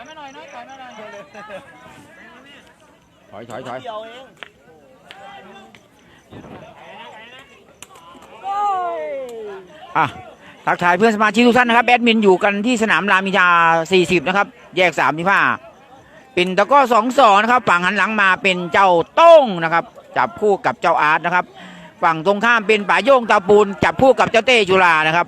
อยมาหน่อยน้อยถอยมาหน่อยถอยถอยถอยเดียวเองอะทักทายเพื่อนสมาชิกทุกท่านนะครับแอดมินอยู่กันที่สนามรามอินทรา40 นะครับ แยก3ที่ผ้าเป็นตะกร้อสองสองนะครับ ฝั่งหันหลังมาเป็นเจ้าโต้งนะครับ จับคู่กับเจ้าอาร์ตนะครับ ฝั่งตรงข้ามเป็นป่าโย่งตาปูน จับคู่กับเจ้าเต้จุฬานะครับ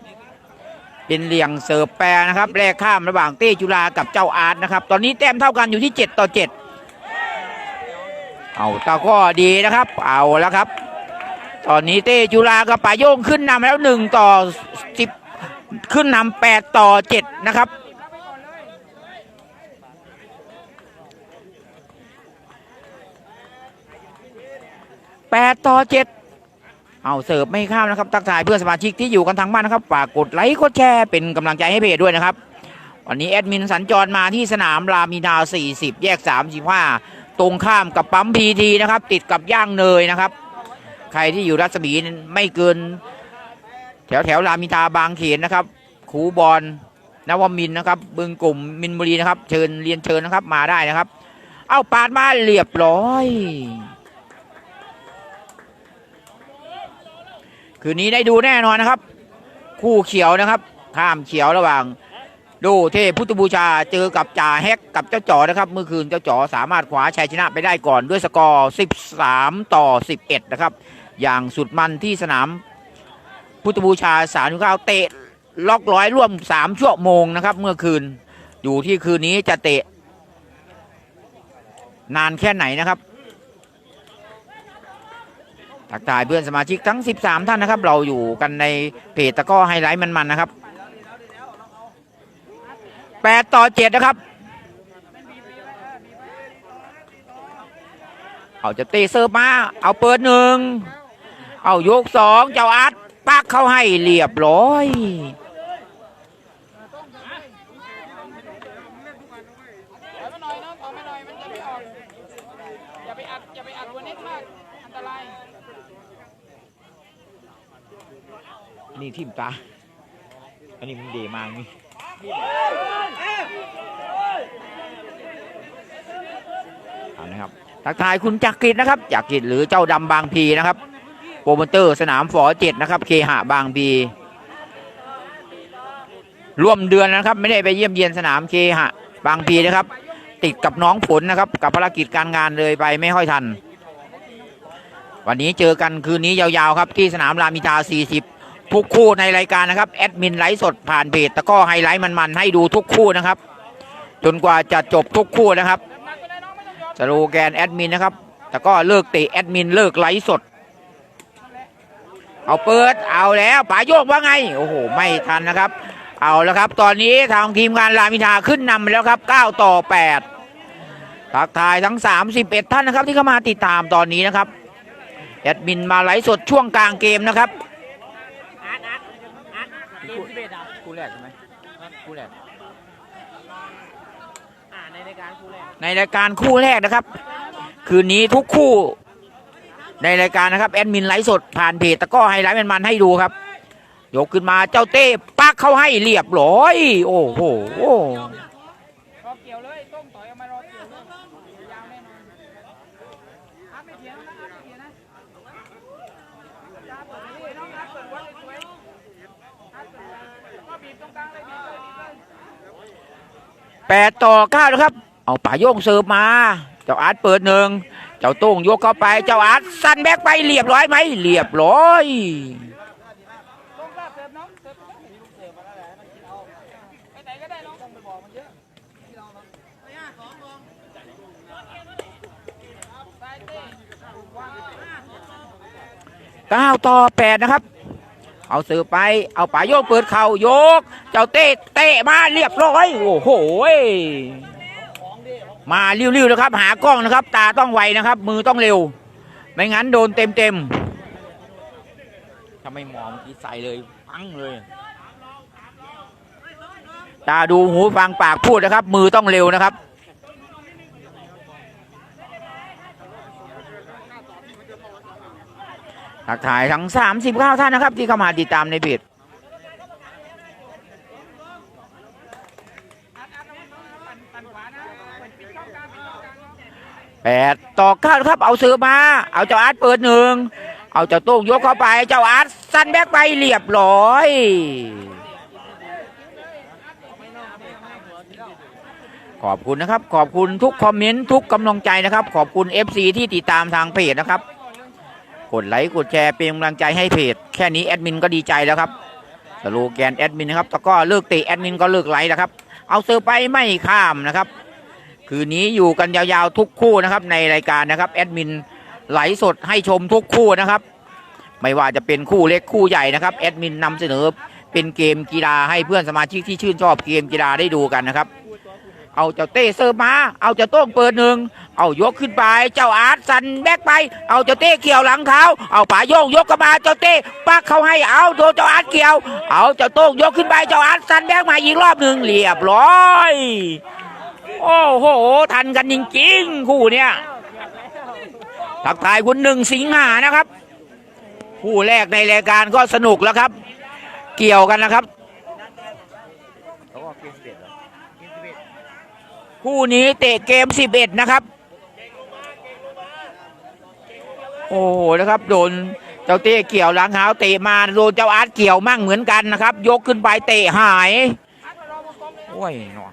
เป็นเหลี่ยงเสิร์ฟแปรนะครับแลกข้ามระหว่างเต้จุฬากับเจ้าอาร์ตนะครับ ตอนนี้แต้มเท่ากันอยู่ที่ 7 ต่อ 7 เอาตะกร้อดีนะครับ เอาแล้วครับ ตอนนี้เต้จุฬากับป่าโยงขึ้นนำแล้วหนึ่งต่อสิบขึ้นนำแปดต่อเจ็ดนะครับแปดต่อเจ็ด เอาเสิร์ฟไม่ข้ามนะครับ ทักทายเพื่อนสมาชิกที่อยู่กันทางบ้านนะครับฝากกดไลค์กดแชร์เป็นกำลังใจให้เพจด้วยนะครับ วันนี้แอดมินสัญจรมาที่สนามรามอินา40 แยก 35 ตรงข้ามกับปั๊มพีทีนะครับ ติดกับย่างเนยนะครับ ใครที่อยู่รัศมีไม่เกิน แถวแถวรามอินทาบางเขนนะครับคูบอลนวมินนะครับบึงกลุ่มมินบุรีนะครับ เชิญเรียนเชิญนะครับมาได้นะครับ เอาปาดมาเรียบร้อย คืนนี้ได้ดูแน่นอนนะครับ คู่เขียวนะครับ ข้ามเขียวระหว่าง ดูเทพพุทธบูชาเจอกับจ่าแฮกกับเจ้าจ๋อนะครับ เมื่อคืนเจ้าจ๋อสามารถคว้าชัยชนะไปได้ก่อนด้วยสกอร์ 13 ต่อ 11 นะครับ อย่างสุดมันที่สนามพุทธบูชาสามเก้าเตะล็อกร้อยร่วม 3 ชั่วโมงนะครับ เมื่อคืนอยู่ที่คืนนี้จะเตะ นานแค่ไหนนะครับ ทักทายเพื่อนสมาชิกทั้ง 13 ท่านนะครับ เราอยู่กันในเพจตะก้อไฮไลท์มันๆนะครับ8ต่อ7นะครับ เอาจะเตะเซิร์ฟมา เอาเปิดหนึ่ง เอายกสองเจ้าอาร์ตปักเข้าให้เรียบร้อย ถอยมาหน่อยน้องถอยมาหน่อยมันจะไม่ออกอย่าไปอัดอย่าไปอัดตัวเน็ตมากอันตราย นี่ ทิมตา อันนี้มันเดมากนี่เอานะครับ ทักทายคุณจักริดนะครับ จักริดหรือเจ้าดำบางพีนะครับ โปรโมเตอร์สนามฝอเจ็ดนะครับ เคหะบางพีร่วมเดือนนะครับ ไม่ได้ไปเยี่ยมเยียนสนามเคหะบางพีนะครับ ติดกับน้องฝนนะครับ กับภารกิจการงานเลยไปไม่ค่อยทัน วันนี้เจอกันคืนนี้ยาวๆครับ ที่สนามรามอินทรา40 ทุกคู่ในรายการนะครับแอดมินไลฟ์สดผ่านเพจตะก้อไฮไลท์มันๆให้ดูทุกคู่นะครับ จนกว่าจะจบทุกคู่นะครับนักไปเลยน้องไม่ต้องยอมสโลแกนแอดมินนะครับแต่ก็เลิกเตะแอดมินเลิกไลฟ์สด เอาเปิดเอาแล้วป๋าโยกว่าไงโอ้โหไม่ทันนะครับ เอาแล้วครับ ตอนนี้ทางทีมงานรามิทาขึ้นนำไปแล้วครับ 9 ต่อ 8 ทักทายทั้ง 31 ท่านนะครับที่เข้ามาติดตามตอนนี้นะครับแอดมินมาไลฟ์สดช่วงกลางเกมนะครับ อาร์ตอาร์ตอาร์ต เกมสิบเอ็ดอะคู่แรกใช่ไหมคู่แรก อ่าในรายการคู่แรกในรายการคู่แรกนะครับ คืนนี้ทุกคู่ ในรายการนะครับแอดมินไลฟ์สดผ่านเพจตะกร้อไฮไลท์มันๆให้ดูครับ ยกขึ้นมาเจ้าเต้ปักเข้าให้เรียบร้อย โอ้โหรอเกี่ยวเลยต้องต่อยออกมารอเกี่ยวเลยยาวแน่นอนอาร์ตไม่เถียงนะอาร์ตไม่เถียงนะอาร์ตเปิดนี่น้องอาร์ตเปิดวัดสวยๆอาร์ตเปิดก็บีบตรงกลางเลยบีบเลยบีบเลย แปดต่อเก้านะครับ เอาป่าโยงเสิร์ฟมา เจ้าอาร์ตเปิดหนึ่ง เจ้าตุ้งยกเข้าไป เจ้าอาร์ตสั้นแบกไปเรียบร้อยไหม เรียบร้อยเก้าต่อแปดนะครับ เอาเสือไป เอาป่าโยกเปิดเข่ายก เจ้าเตะเตะมาเรียบร้อยโอ้โหมาเร็วๆนะครับ หากล้องนะครับ ตาต้องไวนะครับ มือต้องเร็ว ไม่งั้นโดนเต็มๆถ้าไม่มองเมื่อกี้ใส่เลยพังเลย ตาดูหูฟังปากพูดนะครับ มือต้องเร็วนะครับ ทักทายทั้ง 39 ท่านนะครับ ที่เข้ามาติดตามในเพจอัดแปดต่อเก้าครับเอาเสือมา เอาเจ้าอาร์ตเปิดหนึ่งเอาเจ้าโต้งยกเข้าไปเจ้าอาร์ตสั้นแบกไปเรียบร้อยขอบคุณนะครับ ขอบคุณทุกคอมเมนต์ทุกกำลังใจนะครับ ขอบคุณ FC ที่ติดตามทางเพจนะครับ กดไลค์กดแชร์เป็นกำลังใจให้เพจแค่นี้แอดมินก็ดีใจแล้วครับสโลแกนแอดมินนะครับแล้วก็เลิกตะแอดมินก็เลิกไลค์แล้วครับ เอาเซอร์ไปไม่ข้ามนะครับ คืนนี้อยู่กันยาวๆทุกคู่นะครับในรายการนะครับแอดมินไหลฟ์สดให้ชมทุกคู่นะครับ ไม่ว่าจะเป็นคู่เล็กคู่ใหญ่นะครับแอดมินนำเสนอเป็นเกมกีฬาให้เพื่อนสมาชิกที่ชื่นชอบเกมกีฬาได้ดูกันนะครับ เอาเจ้าเต้เซอร์มา เอาเจ้าโต้งเปิดหนึ่ง เอายกขึ้นไป เจ้าอาร์ตสันแบกไป เอาเจ้าเต้เกี่ยวหลังเท้า เอาป่าโยงยกกระมาเจ้าเต้ปักเขาให้ เอาโดนเจ้าอาร์ตเกี่ยว เอาเจ้าโต้งยกขึ้นไป เจ้าอาร์ตสันแบกมาอีกรอบหนึ่งเรียบร้อย โอ้โห ทันกันจริงๆคู่เนี้ยทักทายคุณหนึ่งสิงหานะครับ คู่แรกในรายการก็สนุกแล้วครับ เกี่ยวกันนะครับ คู่นี้เตะเกม 11 นะครับ โอ้โหนะครับโดนเจ้าเต้เกี่ยวหลังหาวเตะมาโดนเจ้าอาร์ตเกี่ยวมั่งเหมือนกันนะครับ ยกขึ้นไปเตะหายโอ้ยหนอ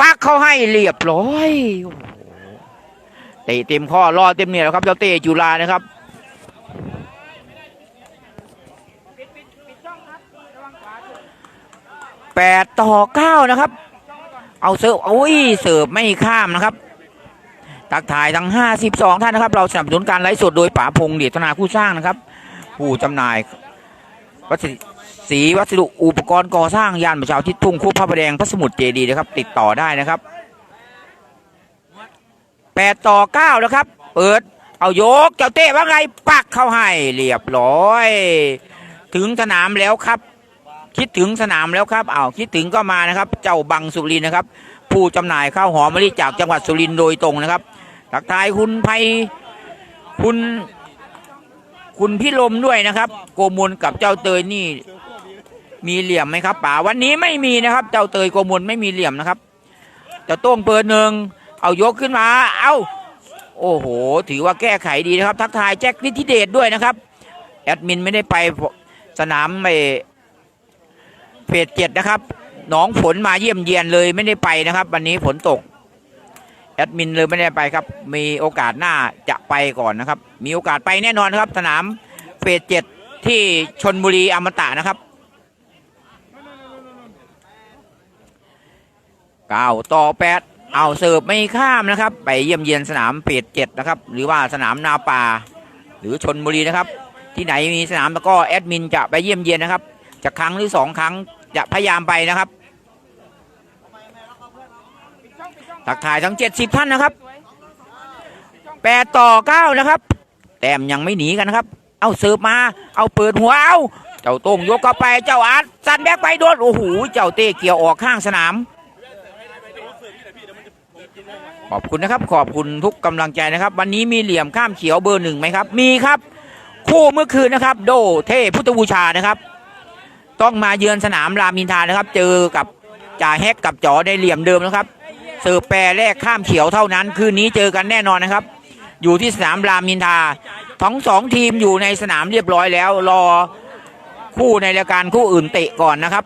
ปักเขาให้เรียบร้อย เตะเต็มข้อรอเต็มเนี่ยแล้วครับเจ้าเต้จุฬานะครับแปดต่อเก้านะครับ เอาเสิร์ฟอุ้ยเสิร์ฟไม่ข้ามนะครับ ตักถ่ายทั้ง52ท่านนะครับ เราสนับสนุนการไลฟ์สดโดยป๋าพงษ์เดชนาคู่สร้างนะครับ ผู้จำหน่ายวัสดุสีวัสดุอุปกรณ์ก่อสร้างยานประชาทิศทุ่งคู่พระประแดงพระสมุทรเจดีย์นะครับ ติดต่อได้นะครับ 8ต่อ9นะครับ เปิด เอายกเจ้าเต้ว่าไง ปักเข้าให้เรียบร้อย ถึงสนามแล้วครับ คิดถึงสนามแล้วครับเอ้าคิดถึงก็มานะครับ เจ้าบังสุรินนะครับ ผู้จำหน่ายข้าวหอมมะลิจากจังหวัดสุรินโดยตรงนะครับทักทายคุณไพคุณคุณพี่ลมด้วยนะครับ โกมลกับเจ้าเตยนี่ มีเหลี่ยมไหมครับ ป่าวันนี้ไม่มีนะครับ เจ้าเตยโกมลไม่มีเหลี่ยมนะครับเจ้าโต้งเปิดหนึ่ง เอายกขึ้นมา เอาโอ้โห ถือว่าแก้ไขดีนะครับ ทักทายแจ็คนิติเดชด้วยนะครับ แอดมินไม่ได้ไปสนามไม่เฟสเจ็ดนะครับ หนองฝนมาเยี่ยมเยียนเลยไม่ได้ไปนะครับ วันนี้ฝนตก แอดมินเลยไม่ได้ไปครับ มีโอกาสหน้าจะไปก่อนนะครับ มีโอกาสไปแน่นอนครับ สนามเฟสเจ็ดที่ชนบุรีอมตะนะครับเก้าต่อแปด เอาเสิร์ฟไม่ข้ามนะครับ ไปเยี่ยมเยียนสนามเฟสเจ็ดนะครับ หรือว่าสนามนาป่า หรือชนบุรีนะครับ ที่ไหนมีสนามแล้วก็แอดมินจะไปเยี่ยมเยียนนะครับจะครั้งหรือสองครั้งจะพยายามไปนะครับปิดช่องปิดช่องทักทายทั้ง70ท่านนะครับสวย8ต่อ9นะครับ แต้มยังไม่หนีกันนะครับ เอาเสิร์ฟมา เอาเปิดหัวเอาเจ้าโต้งยกเข้าไปเจ้าอาร์ตสันแบกไปโดนโอ้โหเจ้าเต้เกี่ยวออกข้างสนาม ขอบคุณนะครับขอบคุณทุกกำลังใจนะครับ วันนี้มีเหลี่ยมข้ามเขียวเบอร์หนึ่งไหมครับ มีครับ คู่เมื่อคืนนะครับ โดเทพุทธบูชานะครับ ต้องมาเยือนสนามรามินทานะครับ เจอกับจ่าแฮกกับจ๋อในเหลี่ยมเดิมนะครับเสิร์ฟแปรแรกข้ามเขียวเท่านั้น คืนนี้เจอกันแน่นอนนะครับ อยู่ที่สนามรามินทาทั้งสองทีมอยู่ในสนามเรียบร้อยแล้ว รอคู่ในรายการคู่อื่นเตะก่อนนะครับ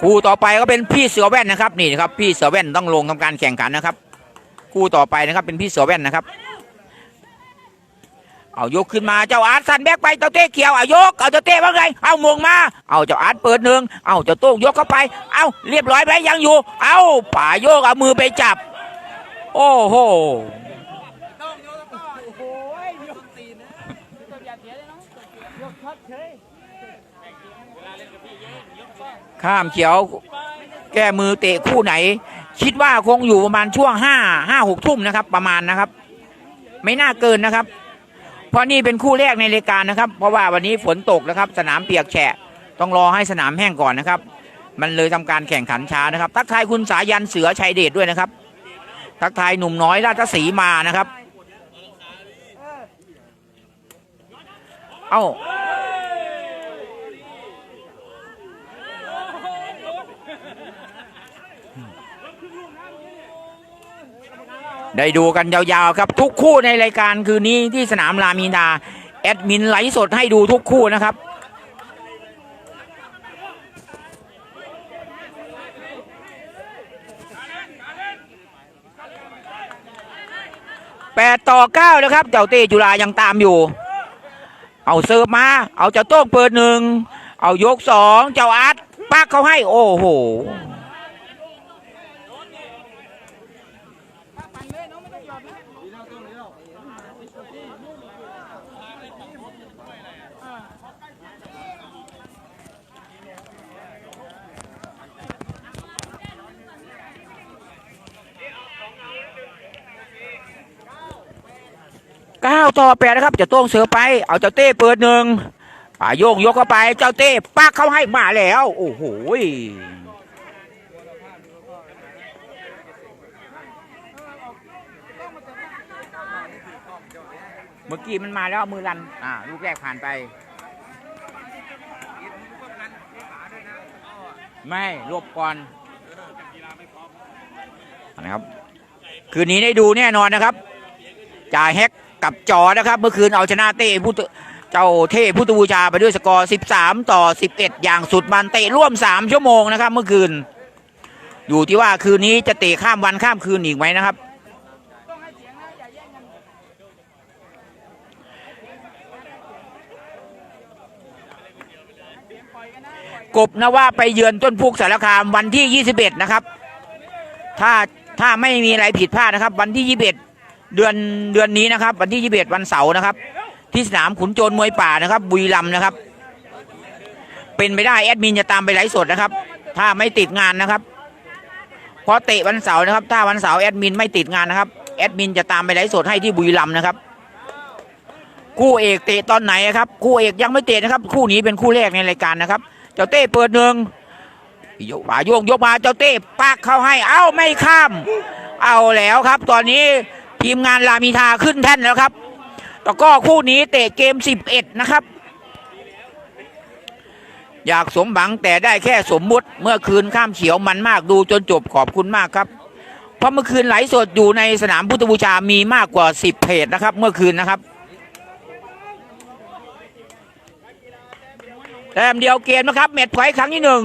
คู่ต่อไปก็เป็นพี่เสือแว่นนะครับนี่นะครับพี่เสือแว่นต้องลงทำการแข่งขันนะครับ คู่ต่อไปนะครับเป็นพี่เสือแว่นนะครับ เอายกขึ้นมาเจ้าอาร์ตสันแบกไปเจ้าเต้เขียวเอายกเอาเจ้าเต้ว่าไงเอามงมา เอาเจ้าอาร์ตเปิดหนึ่งเอาเจ้าโต้งยกเข้าไป เอาเรียบร้อยไหมยังอยู่ เอาป่าโยกเอามือไปจับ โอ้โห โอ้ยยกตีนนะตัวอย่าเสียเลยน้องยกช็อตเฉย ข้ามเขียว แก้มือเตะคู่ไหน คิดว่าคงอยู่ประมาณช่วงห้าห้าหกทุ่มนะครับ ประมาณนะครับ ไม่น่าเกินนะครับ เพราะนี่เป็นคู่แรกในรายการนะครับ เพราะว่าวันนี้ฝนตกนะครับ สนามเปียกแฉะ ต้องรอให้สนามแห้งก่อนนะครับ มันเลยทำการแข่งขันช้านะครับ ทักทายคุณสายันเสือชัยเดชด้วยนะครับ ทักทายหนุ่มน้อยราชสีมานะครับ เอ้า ได้ดูกันยาวๆครับทุกคู่ในรายการคืนนี้ที่สนามรามีนาแอดมินไลฟ์สดให้ดูทุกคู่นะครับ แปดต่อเก้านะครับ เจ้าเต้จุฬายังตามอยู่ เอาเสิร์ฟมา เอาเจ้าโต้งเปิดหนึ่ง เอายกสอง เจ้าอาร์ตปักเขาให้ โอ้โห ปั่นเลยน้องไม่ต้องหยอดนะ เก้าต่อแปดนะครับเจะโต้งเสือไป เอาเจ้าเต้เปิดหนึ่งป่าโยงยกเข้าไป เจ้าเต้ปักเข้าให้มาแล้ว โอ้โหเมื่อกี้มันมาแล้วมือรัน อ่า ลูกแรกผ่านไป ไม่รวบก่อนนะครับ คืนนี้ได้ดูแน่นอนนะครับ จ่ายแฮก กับจอนะครับ เมื่อคืนเอาชนะเต้ผู้ตเจ้าเทพพุทธบูชาไปด้วยสกอร์ 13 ต่อ 11 อย่างสุดมันเตะร่วม 3 ชั่วโมงนะครับ เมื่อคืน อยู่ที่ว่าคืนนี้จะเตะข้ามวันข้ามคืนอีกไหมนะครับต้องให้เสียงนะอย่าแย่งกันเสียงปล่อยกันนะปล่อยกบนะว่าไปเยือนต้นพุกสารคามวันที่ 21 นะครับ ถ้าถ้าไม่มีอะไรผิดพลาดนะครับ วันที่ 21 เดือนเดือนนี้นะครับ วันที่21วันเสาร์นะครับ ที่สนามขุนโจรมวยป่านะครับ บุรีรัมย์นะครับ เป็นไปได้แอดมินจะตามไปไลฟ์สดนะครับ ถ้าไม่ติดงานนะครับเพราะเตะวันเสาร์นะครับ ถ้าวันเสาร์แอดมินไม่ติดงานนะครับแอดมินจะตามไปไลฟ์สดให้ที่บุรีรัมย์นะครับ คู่เอกเตะตอนไหนครับ คู่เอกยังไม่เตะนะครับ คู่นี้เป็นคู่แรกในรายการนะครับ เจ้าเต้เปิดหนึ่งยกป่าโยงยกมาเจ้าเต้ปักเข้าให้ เอ้าไม่ข้าม เอาแล้วครับ ตอนนี้ ทีมงานรามีทาขึ้นแท่นแล้วครับแต่ก็คู่นี้เตะเกม 11 นะครับ อยากสมหวังแต่ได้แค่สมมุติเมื่อคืนข้ามเขียวมันมากดูจนจบขอบคุณมากครับ เพราะเมื่อคืนไหลสดอยู่ในสนามพุทธบูชามีมากกว่า 10 เพจนะครับ เมื่อคืนนะครับแต้มเดียวเกมนะครับเม็ดถอยครั้งที่หนึ่ง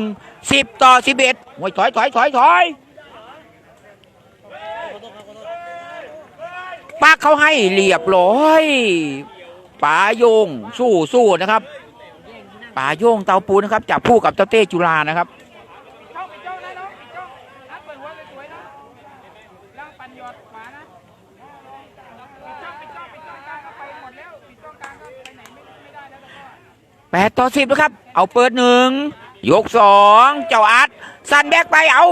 สิบต่อสิบเอ็ดโอ้ยถอยถอยถอยถอย ปักเขาให้เรียบร้อยป๋าโยงสู้สู้นะครับป๋าโยงเตาปูนะครับจับผู้กับเต้าเต้จุลานะครับแปดต่อสิบนะครับ เอาเปิดหนึ่งยกสองเจ้าอาร์ตสั้นแบกไปเอา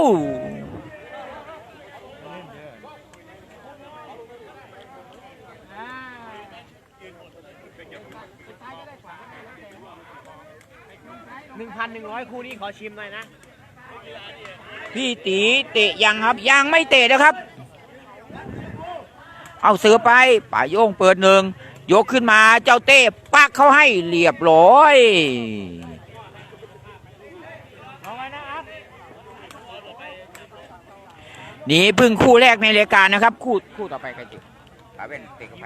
หนึ่งพันหนึ่ง ร้อยคู่นี้ขอชิมหน่อยนะ พี่ตีเตะยังครับ ยังไม่เตะนะครับ เอาเสือไปป่าโยงเปิดหนึ่งยกขึ้นมาเจ้าเต้ปักเขาให้เรียบร้อยเอาไว้นะอัพนี่เพึ่งคู่แรกในรายการนะครับ คู่คู่ต่อไปใครติป่าเว้นเตะกับไป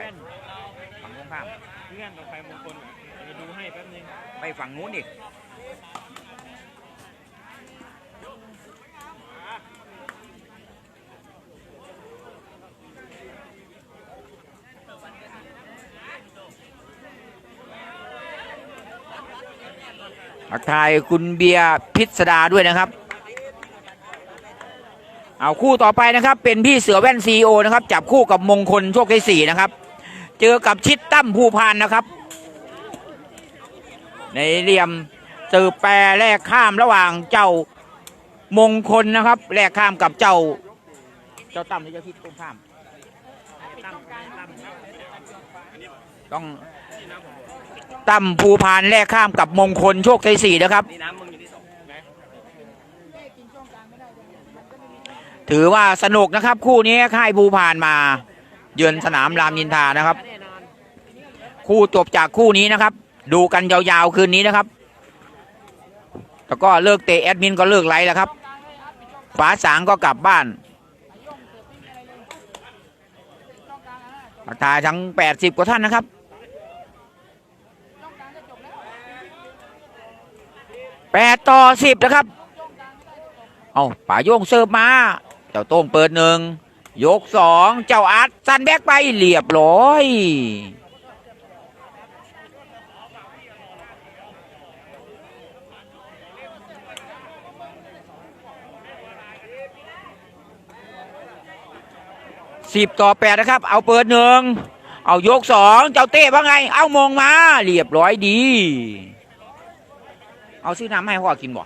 ฝั่งนู้นข้ามเพื่อนต่อไปมงคลเดี๋ยวดูให้แป๊บนึงไปฝั่งนู้นดิ ทักทายคุณเบียร์พิสดาด้วยนะครับ เอาคู่ต่อไปนะครับ เป็นพี่เสือแว่นซีโอนะครับ จับคู่กับมงคลโชคชัยสี่นะครับ เจอกับชิดตั้มภูพานนะครับ ในเหลี่ยมสืบแปรแลกข้ามระหว่างเจ้ามงคลนะครับแลกข้ามกับเจ้า เจ้าตั้มหรือเจ้าชิดตรงข้ามต้อง ตั้มภูพานแลกข้ามกับมงคลโชคชัยสี่นะครับ ถือว่าสนุกนะครับ คู่นี้ค่ายภูพานมา เยือนสนามรามนินทานะครับ คู่จบจากคู่นี้นะครับ ดูกันยาวๆคืนนี้นะครับ แล้วก็เลิกเตะแอดมินก็เลิกไลฟ์แล้วครับฝาสางก็กลับบ้านทักทายทั้ง 80 กว่าท่านนะครับ 8ต่อ10นะครับ เอาป่าโยงเสิร์ฟมา เจ้าโต้งเปิดหนึ่ง ยกสองเจ้าอาร์ตซันแบกไปเรียบร้อยสิบต่อแปดนะครับ เอาเปิดหนึ่ง เอายกสอง เจ้าเต้ว่าไง เอามองมา เรียบร้อยดี เอาซื้อน้ำให้พ่อกินบ่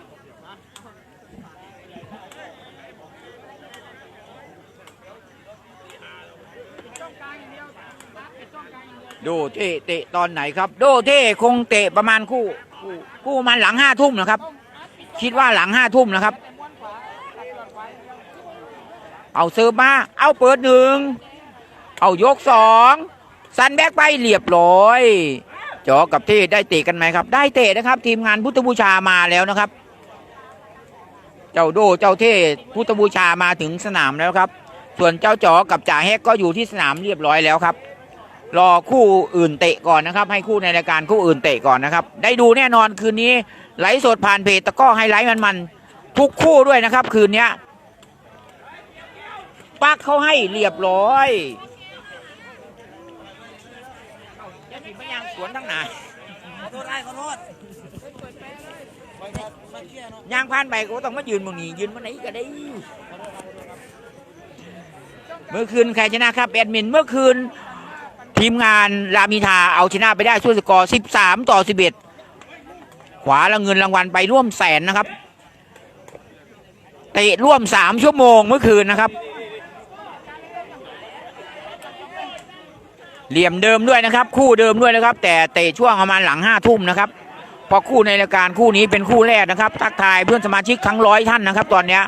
ดูเท่เตะตอนไหนครับ โดเท่คงเตะประมาณคู่คู่ คู่มันหลังห้าทุ่มนะครับ คิดว่าหลังห้าทุ่มนะครับ เอาเซิร์ฟมา เอาเปิดหนึ่ง เอายกสอง ซันแบกไปเรียบร้อย จอกับเท่ได้เตะกันไหมครับ ได้เตะนะครับ ทีมงานพุทธบูชามาแล้วนะครับ เจ้าโดเจ้าเท่พุทธบูชามาถึงสนามแล้วครับ ส่วนเจ้าจอกับจ่าแฮกก็อยู่ที่สนามเรียบร้อยแล้วครับ รอคู่อื่นเตะก่อนนะครับ ให้คู่ในรายการคู่อื่นเตะก่อนนะครับ ได้ดูแน่นอนคืนนี้ไลฟ์สดผ่านเพจตะก้อไฮไลท์มันๆทุกคู่ด้วยนะครับ คืนเนี้ปักเขาให้เรียบร้อยยังมีพยางส วนทั้งหนาขอโทษได้ขอโทษยางพานไปก็ต้องมายืนตรงนี้ยืนมาไหนก็ได้เมื่อคืนใครชนะครับแอดมินเมื่อคืนทีมงานรามิทาเอาชนะไปได้ช่วยสกอร์ 13 ต่อ 11 ขวาละเงินรางวัลไปร่วมแสนนะครับเตะร่วม 3 ชั่วโมงเมื่อคืนนะครับ เหลี่ยมเดิมด้วยนะครับ คู่เดิมด้วยนะครับ แต่เตะช่วงประมาณหลังห้าทุ่มนะครับพอคู่ในรายการคู่นี้เป็นคู่แรกนะครับ ทักทายเพื่อนสมาชิกทั้งร้อยท่านนะครับ ตอนเนี้ย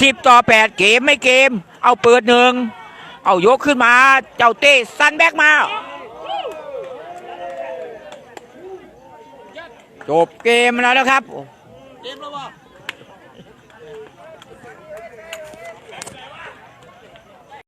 สิบต่อแปดเกมไม่เกม เอาเปิดหนึ่งเอายกขึ้นมา เจ้าเต้ซันแบกมาจบเกมแล้วนะครับ เกมแล้วบ่